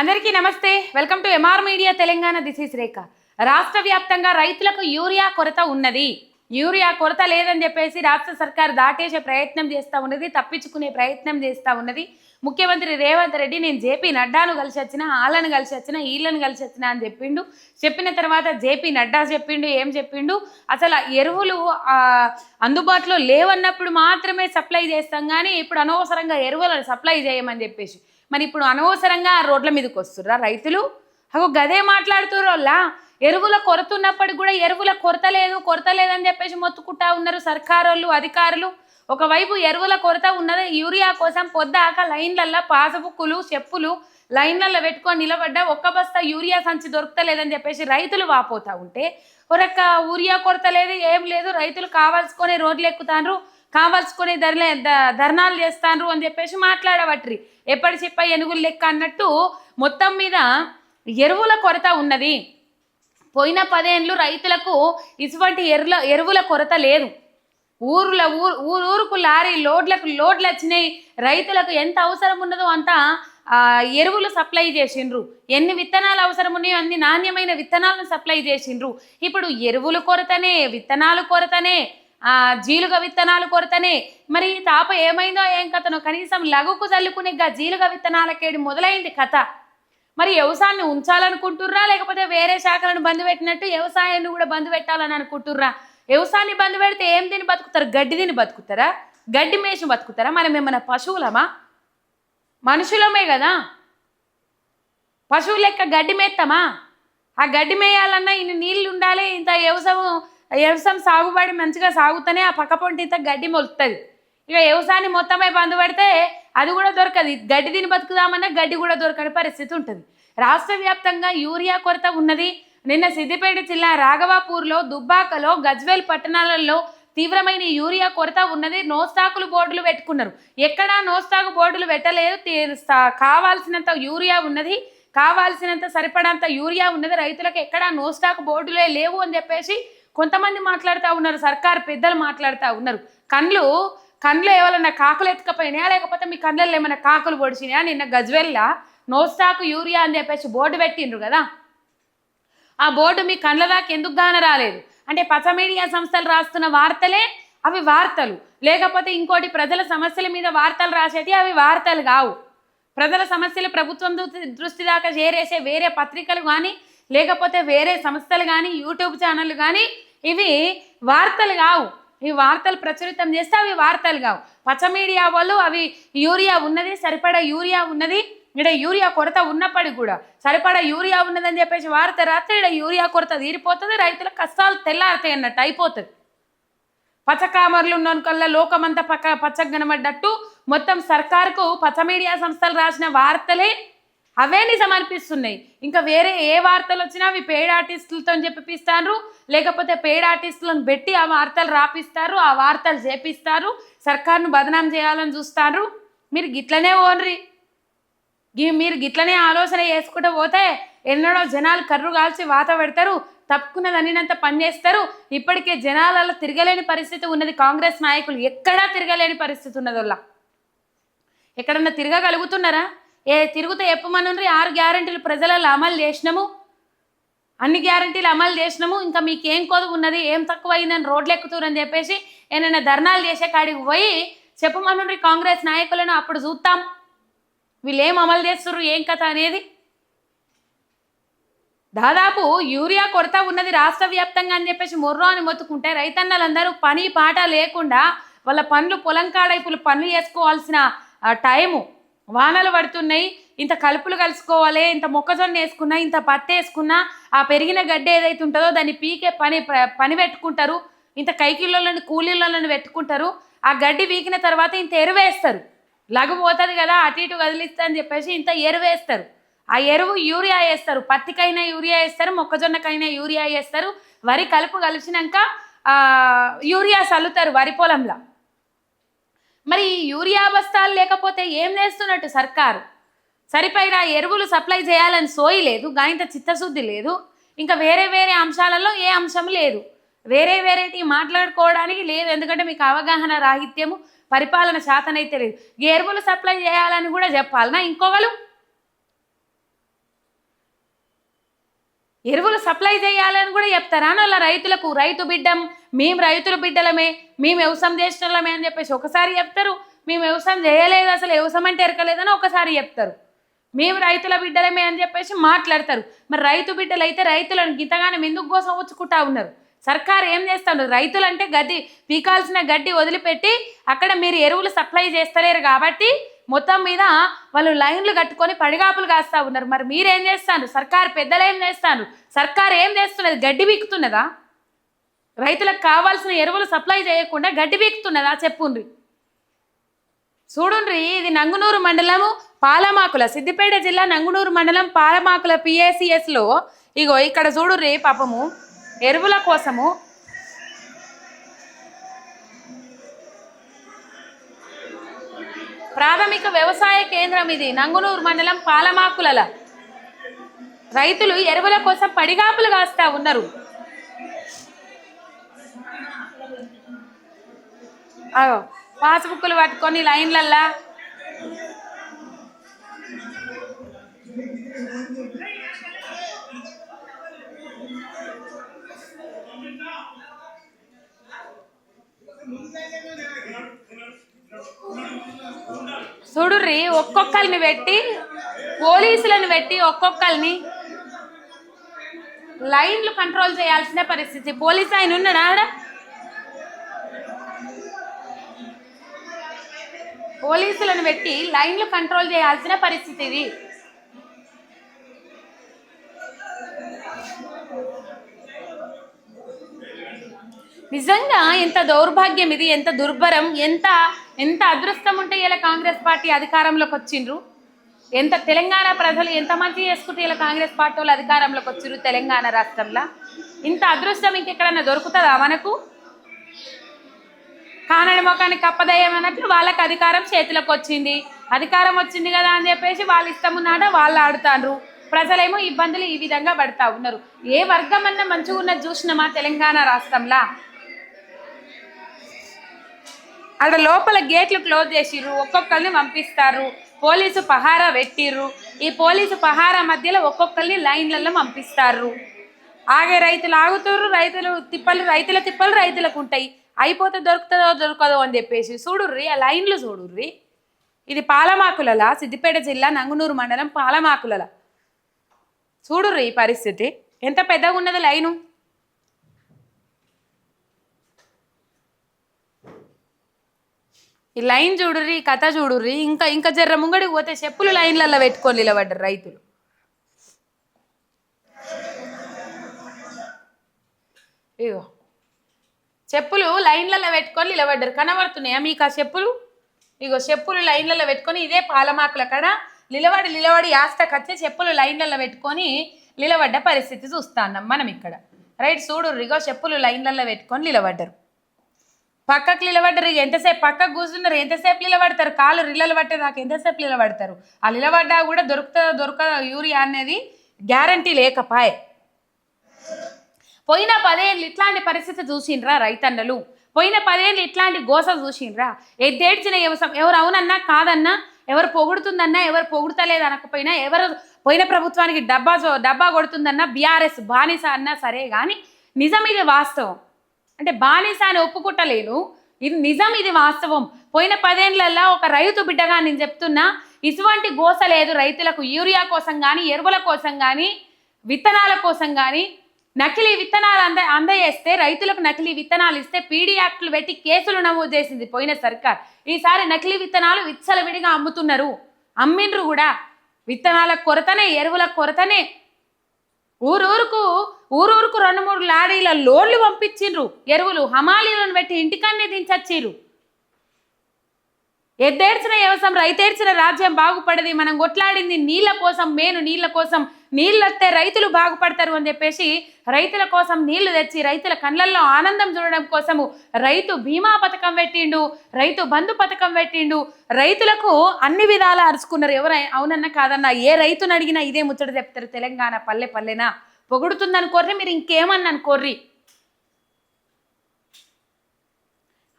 అందరికీ నమస్తే. Welcome to MR media Telangana. This is Rekha రాష్ట్ర వ్యాప్తంగా రైతులకు యూరియా కొరత ఉన్నది. యూరియా కొరత లేదని చెప్పేసి రాష్ట్ర సర్కార్ దాటేసే ప్రయత్నం చేస్తూ ఉన్నది తప్పించుకునే ప్రయత్నం చేస్తూ ఉన్నది. ముఖ్యమంత్రి రేవంత్ రెడ్డి నేను జేపీ నడ్డాను కలిసి వచ్చిన వాళ్ళని కలిసి వచ్చిన వీళ్ళని కలిసి వచ్చిన అని చెప్పిండు. చెప్పిన తర్వాత జేపీ నడ్డా చెప్పిండు ఏం చెప్పిండు? అసలు ఎరువులు అందుబాటులో లేవన్నప్పుడు మాత్రమే సప్లై చేస్తాం కానీ ఇప్పుడు అనవసరంగా ఎరువులను సప్లై చేయమని చెప్పేసి మరి ఇప్పుడు అనవసరంగా ఆ రోడ్ల మీదకి వస్తుర్రా రైతులు? అగో గదే మాట్లాడుతుర్రోలా ఎరువుల కొరత ఉన్నప్పటికి కూడా ఎరువుల కొరత లేదు కొరత లేదని చెప్పేసి మొత్తుకుంటా ఉన్నారు సర్కారోళ్ళు అధికారులు. ఒకవైపు ఎరువుల కొరత ఉన్నది యూరియా కోసం పొద్దాక లైన్లల్లో పాసబుక్కులు చెప్పులు లైన్లలో పెట్టుకొని నిలబడ్డా ఒక్క బస్తా యూరియా సంచి దొరకలేదని చెప్పేసి రైతులు వాపోతా ఉంటే ఒరక్క యూరియా కొరత లేదు ఏం లేదు రైతులు కావాల్సుకొని రోడ్లు ఎక్కుతాండ్రు కావాల్సుకునే ధరలే ద- ధర్నాలు చేస్తాండ్రు అని చెప్పేసి మాట్లాడవట్రి. ఎప్పటి చెప్ప ఎనుగులు లెక్క అన్నట్టు మొత్తం మీద ఎరువుల కొరత ఉన్నది. పోయిన పదేళ్ళు రైతులకు ఇటువంటి ఎరువుల ఎరువుల కొరత లేదు. ఊర్ల ఊరు ఊరు ఊరుకు లారీ లోడ్లకు లోడ్లు వచ్చినాయి. రైతులకు ఎంత అవసరం ఉన్నదో అంత ఎరువులు సప్లై చేసిండ్రు. ఎన్ని విత్తనాలు అవసరం ఉన్నాయో అన్ని నాణ్యమైన విత్తనాలను సప్లై చేసిండ్రు. ఇప్పుడు ఎరువులు కొరతనే విత్తనాలు కొరతనే. ఆ, జీలుగ విత్తనాలు కొరతనే. మరి ఈ తాప ఏమైందో ఏం కథనో? కనీసం లఘుకు చల్లుకునే గా జీలుగ విత్తనాలకేడి మొదలైంది కథ. మరి వ్యవసాయాన్ని ఉంచాలనుకుంటుర్రా? లేకపోతే వేరే శాఖలను బంద్ పెట్టినట్టు వ్యవసాయాన్ని కూడా బంద్ పెట్టాలని అనుకుంటుర్రా? వ్యవసాయాన్ని బంద్ పెడితే ఏం తిని బతుకుతారు? గడ్డి తిని బతుకుతారా? గడ్డి మేసి బతుకుతారా? మనం ఏమైనా పశువులమా? మనుషులమే కదా. పశువు లెక్క గడ్డి మేస్తామా ఆ గడ్డి మేయాలన్నా ఇన్ని నీళ్ళు ఉండాలి ఇంత వ్యవసాయం వ్యవసాయం సాగుబడి మంచిగా సాగుతూనే ఆ పక్క పొంటింత గడ్డి మొలుతుంది ఇక వ్యవసాయాన్ని మొత్తమై బంద్ పెడితే అది కూడా దొరకదు. గడ్డి తిని బతుకుదామన్నా గడ్డి కూడా దొరకని పరిస్థితి ఉంటుంది. రాష్ట్ర వ్యాప్తంగా యూరియా కొరత ఉన్నది. నిన్న సిద్దిపేట జిల్లా రాఘవాపూర్లో దుబ్బాకలో గజ్వేల్ పట్టణాలలో తీవ్రమైన యూరియా కొరత ఉన్నది. నోస్తాకులు బోర్డులు పెట్టుకున్నారు. ఎక్కడా నోస్తాకు బోర్డులు పెట్టలేదు. కావాల్సినంత యూరియా ఉన్నది. కావాల్సినంత సరిపడంత యూరియా ఉన్నది. రైతులకు ఎక్కడా నోస్టాకు బోర్డులే లేవు అని చెప్పేసి కొంతమంది మాట్లాడుతూ ఉన్నారు సర్కారు పెద్దలు మాట్లాడుతూ ఉన్నారు. కండ్లు కండ్లు ఏమైనా కాకులు ఎత్తుకపోయినాయా లేకపోతే మీ కండ్లలో ఏమైనా కాకులు పొడిచినాయా నిన్న గజ్వెల్లా నో స్టాక్ యూరియా అని చెప్పేసి బోర్డు పెట్టిండ్రు కదా. ఆ బోర్డు మీ కళ్ళ దాకా ఎందుకు గాన రాలేదు? అంటే పచ్చ మీడియా సంస్థలు రాస్తున్న వార్తలే అవి వార్తలు. లేకపోతే ఇంకోటి ప్రజల సమస్యల మీద వార్తలు రాసేది అవి వార్తలు కావు. ప్రజల సమస్యలు ప్రభుత్వం దృష్టి దాకా చేరేసే వేరే పత్రికలు కానీ లేకపోతే వేరే సంస్థలు కానీ యూట్యూబ్ ఛానళ్ళు కానీ ఇవి వార్తలు కావు. ఈ వార్తలు ప్రచురితం చేస్తే అవి వార్తలు కావు. పచ్చ మీడియా వాళ్ళు అవి యూరియా ఉన్నది సరిపడా యూరియా ఉన్నది ఇక్కడ యూరియా కొరత ఉన్నప్పటికీ కూడా సరిపడా యూరియా ఉన్నదని చెప్పేసి వార్త రాస్తే ఇక్కడ యూరియా కొరత తీరిపోతుంది రైతుల కష్టాలు తెల్లారుతాయి అన్నట్టు అయిపోతుంది. పచ్చకామర్లు ఉన్నకల్లా లోకమంతా పక్క పచ్చగా కనబడ్డట్టు మొత్తం సర్కారుకు పచ్చ మీడియా సంస్థలు రాసిన వార్తలే అవే నిజం అనిపిస్తున్నాయి. ఇంకా వేరే ఏ వార్తలు వచ్చినా అవి పెయిడ్ ఆర్టిస్టులతో చెప్పిస్తారు లేకపోతే పెయిడ్ ఆర్టిస్టులను పెట్టి ఆ వార్తలు రాపిస్తారు ఆ వార్తలు చేపిస్తారు సర్కారును బదనాం చేయాలని చూస్తారు మీరు గిట్లనే ఓన్రి. మీరు గిట్లనే ఆలోచన చేసుకుంటూ పోతే ఎన్నడో జనాలు కర్రు కాల్చి వాత పెడతారు తప్పుకున్నది పని చేస్తారు. ఇప్పటికే జనాలలో తిరగలేని పరిస్థితి ఉన్నది కాంగ్రెస్ నాయకులు. ఎక్కడా తిరగలేని పరిస్థితి ఉన్నది ఎక్కడన్నా తిరగగలుగుతున్నారా? ఏ తిరుగుతే ఎప్పమనుండ్రి? ఆరు గ్యారంటీలు ప్రజలలో అమలు చేసినాము. అన్ని గ్యారంటీలు అమలు చేసినాము. ఇంకా మీకు ఏం కొదువు ఉన్నది? ఏం తక్కువ అయిందని రోడ్లు ఎక్కుతురని చెప్పేసి ఏమైనా ధర్నాలు చేసే కాడికి పోయి చెప్పమనుండ్రి కాంగ్రెస్ నాయకులను అప్పుడు చూస్తాం వీళ్ళు ఏం అమలు చేస్తుర్రు? ఏం కథ అనేది? దాదాపు యూరియా కొరత ఉన్నది రాష్ట్ర వ్యాప్తంగా అని చెప్పేసి మొర్రో అని మొత్తుకుంటే రైతన్నలందరూ పని పాట లేకుండా వాళ్ళ పనులు పొలం కాడ ఇప్పుడు పనులు చేసుకోవాల్సిన టైము. వానలు పడుతున్నాయి ఇంత కలుపులు కలుసుకోవాలి ఇంత మొక్కజొన్న వేసుకున్నా ఇంత పత్తి వేసుకున్నా ఆ పెరిగిన గడ్డి ఏదైతే ఉంటుందో దాన్ని పీకే పని పని పెట్టుకుంటారు. ఇంత కైకిళ్ళని కూలీళ్ళని పెట్టుకుంటారు. ఆ గడ్డి వీకిన తర్వాత ఇంత ఎరువేస్తారు లఘు పోతుంది కదా అటు ఇటు కదిలిస్తా అని చెప్పేసి ఇంత ఎరువేస్తారు ఆ ఎరువు యూరియా వేస్తారు. పత్తికైనా యూరియా వేస్తారు మొక్కజొన్నకైనా యూరియా వేస్తారు. వరి కలుపు కలిసినాక యూరియా చల్లుతారు వరి పొలంలో. మరి ఈ యూరియా బస్తాలు లేకపోతే ఏం చేస్తున్నట్టు సర్కారు? సరిపైన ఎరువులు సప్లై చేయాలని సోయి లేదు గాయంత చిత్తశుద్ధి లేదు ఇంకా వేరే వేరే అంశాలలో ఏ అంశం లేదు. వేరే వేరేటి మాట్లాడుకోవడానికి లేదు ఎందుకంటే మీకు అవగాహన రాహిత్యము పరిపాలన శాతనైతే లేదు. ఈ ఎరువులు సప్లై చేయాలని కూడా చెప్పాలనా ఇంకొకరు? ఎరువులు సప్లై చేయాలని కూడా చెప్తారా. అలా రైతులకు రైతు బిడ్డం మేము రైతుల బిడ్డలమే మేము వ్యవసాయం చేసినలమే అని చెప్పేసి ఒకసారి చెప్తారు. మేము వ్యవసాయం చేయలేదు అసలు వ్యవసాయం అంటే ఎరకలేదని ఒకసారి చెప్తారు. మేము రైతుల బిడ్డలమే అని చెప్పేసి మాట్లాడతారు. మరి రైతు బిడ్డలు అయితే రైతులను గింతగానం ఎందుకు కోసం వచ్చుకుంటా ఉన్నారు? సర్కారు ఏం చేస్తాడు రైతులంటే గడ్డి పీకాల్సిన గడ్డి వదిలిపెట్టి అక్కడ మీరు ఎరువులు సప్లై చేస్తలేరు కాబట్టి మొత్తం మీద వాళ్ళు లైన్లు కట్టుకొని పడిగాపులు కాస్తా ఉన్నారు. మరి మీరేం చేస్తాను? సర్కారు పెద్దలు ఏం చేస్తాను? సర్కారు ఏం చేస్తున్నది? గడ్డి పీకుతున్నదా? రైతులకు కావాల్సిన ఎరువులు సప్లై చేయకుండా గడ్డి పీకుతున్నదా? చెప్పుండ్రి. చూడుండ్రి ఇది నంగునూరు మండలము పాలమాకుల సిద్దిపేట జిల్లా నంగునూరు మండలం పాలమాకుల పిఏసిఎస్లో ఇగో ఇక్కడ చూడుర్రి పాపము ఎరువుల కోసము ప్రాథమిక వ్యవసాయ కేంద్రం ఇది. నంగునూరు మండలం పాలమాకులల. రైతులు ఎరువుల కోసం పడిగాపులు కాస్తా ఉన్నారు. పాస్బుక్లు పట్టుకొని లైన్లల్లా. చూడుర్రి ఒక్కొక్కరిని పెట్టి పోలీసులను పెట్టి ఒక్కొక్కరిని లైన్లు కంట్రోల్ చేయాల్సిన పరిస్థితి. పోలీస్ ఆయన ఉన్నాడా ఆడ? పోలీసులను పెట్టి లైన్లు కంట్రోల్ చేయాల్సిన పరిస్థితి ఇది. నిజంగా ఎంత దౌర్భాగ్యం ఇది ఎంత దుర్భరం ఎంత ఎంత అదృష్టం ఉంటే ఇలా కాంగ్రెస్ పార్టీ అధికారంలోకి వచ్చిండ్రు? ఎంత తెలంగాణ ప్రజలు ఎంత మంచి చేసుకుంటే ఇలా కాంగ్రెస్ పార్టీ వాళ్ళు అధికారంలోకి వచ్చిర్రు తెలంగాణ రాష్ట్రంలో? ఇంత అదృష్టం ఇంకెక్కడన్నా దొరుకుతుందా మనకు? కానడి మొఖానికి కప్పదయ్యం అన్నట్లు వాళ్ళకి అధికారం చేతిలోకి వచ్చింది. అధికారం వచ్చింది కదా అని చెప్పేసి వాళ్ళు ఇష్టం ఉన్నాడో వాళ్ళు ఆడుతాండ్రు. ప్రజలేమో ఇబ్బందులు ఈ విధంగా పడతా ఉన్నారు. ఏ వర్గం అన్నా మంచిగా ఉన్నది చూసినామా తెలంగాణ రాష్ట్రంలో? అక్కడ లోపల గేట్లు క్లోజ్ చేసిర్రు ఒక్కొక్కరిని పంపిస్తారు పోలీసు పహారా పెట్టిర్రు. ఈ పోలీసు పహారా మధ్యలో ఒక్కొక్కరిని లైన్లలో పంపిస్తారు. ఆగే రైతులు ఆగుతారు రైతులు తిప్పలు రైతుల తిప్పలు రైతులకు ఉంటాయి. అయిపోతే దొరుకుతుందో దొరకదో అని చెప్పేసి చూడుర్రి ఆ లైన్లు చూడుర్రి. ఇది పాలమాకులల సిద్దిపేట జిల్లా నంగునూరు మండలం పాలమాకులల. చూడుర్రి ఈ పరిస్థితి. ఎంత పెద్దగా ఉన్నది లైను? ఈ లైన్ చూడుర్రి ఈ కథ చూడుర్రి ఇంకా ఇంకా జర్ర ముంగడికి పోతే చెప్పులు లైన్లలో పెట్టుకొని నిలబడ్డారు రైతులు. ఇగో చెప్పులు లైన్లలో పెట్టుకొని నిలబడ్డారు. కనబడుతున్నాయా మీకు ఆ చెప్పులు? ఇగో చెప్పులు లైన్లలో పెట్టుకొని ఇదే పాలమాకుల కాడ నిలబడి నిలబడి యాస్తకొచ్చే చెప్పులు లైన్లలో పెట్టుకొని నిలబడ్డ పరిస్థితి చూస్తాన్నాం మనం ఇక్కడ. రైట్ చూడు ఇగో చెప్పులు లైన్లలో పెట్టుకొని నిలబడ్డారు. పక్కకు నిలబడ్డరు ఎంతసేపు పక్కకు కూర్చున్నారు ఎంతసేపు నిలబడతారు? కాలు రిల్లలు పట్టేదాకా ఎంతసేపు నిలబడతారు? ఆ నిలబడ్డా కూడా దొరుకుతుందో దొరకదో యూరియా అనేది గ్యారంటీ లేకపాయ్. పోయిన పదేళ్ళు ఇట్లాంటి పరిస్థితి చూసిండ్రా రైతన్నలు. పోయిన పదేళ్ళు ఇట్లాంటి గోస చూసిండ్రా. ఎద్దేడ్చిన ఎవరు అవునన్నా కాదన్నా ఎవరు పొగుడుతుందన్నా ఎవరు పొగుడతలేదు అనకపోయినా ఎవరు పోయిన ప్రభుత్వానికి డబ్బా డబ్బా కొడుతుందన్నా బీఆర్ఎస్ బానిస అన్నా సరే కానీ నిజం ఇది వాస్తవం. అంటే బానిస అని ఒప్పుకుంటలేను ఇది నిజం ఇది వాస్తవం. పోయిన పదేళ్ళలో ఒక రైతు బిడ్డగా నేను చెప్తున్నా ఇటువంటి గోస లేదు రైతులకు. యూరియా కోసం కానీ ఎరువుల కోసం కానీ విత్తనాల కోసం కానీ నకిలీ విత్తనాలు అంద అందజేస్తే రైతులకు నకిలీ విత్తనాలు ఇస్తే పీడీ యాక్ట్లు పెట్టి కేసులు నమోదు చేసింది పోయిన సర్కార్. ఈసారి నకిలీ విత్తనాలు విచ్చలవిడిగా అమ్ముతున్నారు. అమ్మిండ్రు కూడా. విత్తనాల కొరతనే ఎరువుల కొరతనే. ఊరూరుకు ఊరూరుకు రెండు మూడు లారీల లోడ్లు పంపించిండ్రు. ఎరువులు హమాలీలను పెట్టి ఇంటికాన్నే దించచ్చిర్రు ఎద్దేడ్చిన వ్యవసాయం రైతేడ్చిన రాజ్యం బాగుపడది. మనం కొట్లాడింది నీళ్ళ కోసం మేను నీళ్ళ కోసం నీళ్ళు వస్తే రైతులు బాగుపడతారు అని చెప్పేసి రైతుల కోసం నీళ్ళు తెచ్చి రైతుల కళ్ళల్లో ఆనందం చూడడం కోసము రైతు బీమా పథకం పెట్టిండు రైతు బంధు పథకం పెట్టిండు. రైతులకు అన్ని విధాల అరుచుకున్నారు. ఎవరై అవునన్నా కాదన్నా ఏ రైతును అడిగినా ఇదే ముచ్చట చెప్తారు తెలంగాణ పల్లె పల్లెనా? పొగుడుతుందని కోర్రి మీరు ఇంకేమన్నాను కోర్రి?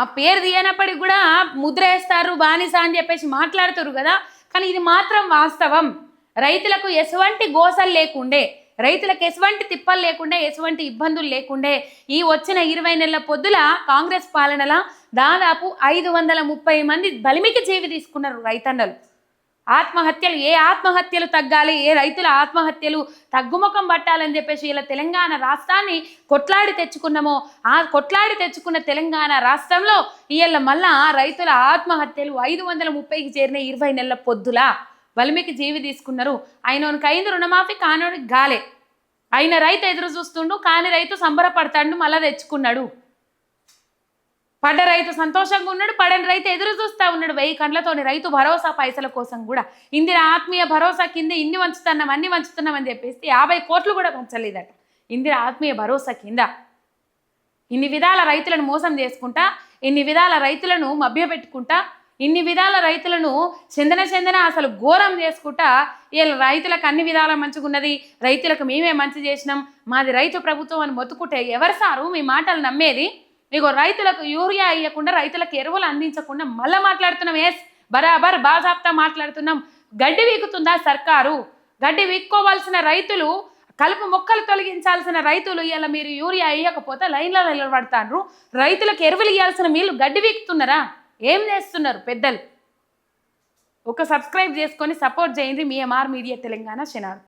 ఆ పేరు తీయనప్పటికి కూడా ముద్ర వేస్తారు బానిస అని చెప్పేసి మాట్లాడుతారు కదా. కానీ ఇది మాత్రం వాస్తవం. రైతులకు ఎటువంటి గోసలు లేకుండే రైతులకు ఎటువంటి తిప్పలు లేకుండా ఎటువంటి ఇబ్బందులు లేకుండే ఈ వచ్చిన ఇరవై నెలల పొద్దుల కాంగ్రెస్ పాలనల దాదాపు ఐదు వందల ముప్పై మంది బలిమికి జీవి తీసుకున్నారు రైతన్నలు. ఆత్మహత్యలు ఏ ఆత్మహత్యలు తగ్గాలి ఏ రైతుల ఆత్మహత్యలు తగ్గుముఖం పట్టాలని చెప్పేసి ఇలా తెలంగాణ రాష్ట్రాన్ని కొట్లాడి తెచ్చుకున్నామో ఆ కొట్లాడి తెచ్చుకున్న తెలంగాణ రాష్ట్రంలో ఇవాళ మళ్ళా రైతుల ఆత్మహత్యలు ఐదు వందల ముప్పైకి చేరిన ఇరవై నెలల పొద్దులా. వలిమికి జీవి తీసుకున్నారు. ఆయనోనికి అయింది రుణమాఫీ కానోడికి గాలే. అయిన రైతు ఎదురు చూస్తుండు కాని రైతు సంబరపడతాడు మళ్ళా తెచ్చుకున్నాడు. పడ్డ రైతు సంతోషంగా ఉన్నాడు పడని రైతు ఎదురు చూస్తా ఉన్నాడు. వెయ్యి కండ్లతోని రైతు భరోసా పైసల కోసం కూడా. ఇందిర ఆత్మీయ భరోసా కింద ఇన్ని వంచుతున్నాం అన్ని వంచుతున్నాం అని చెప్పేసి యాభై కోట్లు కూడా పంచలేదట. ఇందిర ఆత్మీయ భరోసా కింద. ఇన్ని విధాల రైతులను మోసం చేసుకుంటా ఇన్ని విధాల రైతులను మభ్యపెట్టుకుంటా ఇన్ని విధాల రైతులను చెందన చెందన అసలు ఘోరం చేసుకుంటా వీళ్ళ రైతులకు అన్ని విధాల మంచిగున్నది రైతులకు మేమే మంచి చేసినాం. మాది రైతు ప్రభుత్వం అని మొత్తుకుంటే ఎవరు సారు? మీ మాటలు నమ్మేది? ఇగో రైతులకు యూరియా ఇవ్వకుండా రైతులకు ఎరువులు అందించకుండా మళ్ళీ మాట్లాడుతున్నాం. ఎస్ బరాబర్ బాజాబ్తా మాట్లాడుతున్నాం. గడ్డి వీకుతుందా సర్కారు? గడ్డి వీక్కోవాల్సిన రైతులు కలుపు మొక్కలు తొలగించాల్సిన రైతులు ఇలా మీరు యూరియా వేయకపోతే లైన్లలో నిలబడతారు రైతులకు ఎరువులు ఇవ్వాల్సిన మీరు గడ్డి వీక్తున్నారా? ఏం చేస్తున్నారు పెద్దలు? ఒక సబ్స్క్రైబ్ చేసుకొని సపోర్ట్ చేయండి మీ ఎంఆర్ మీడియా తెలంగాణ శనార్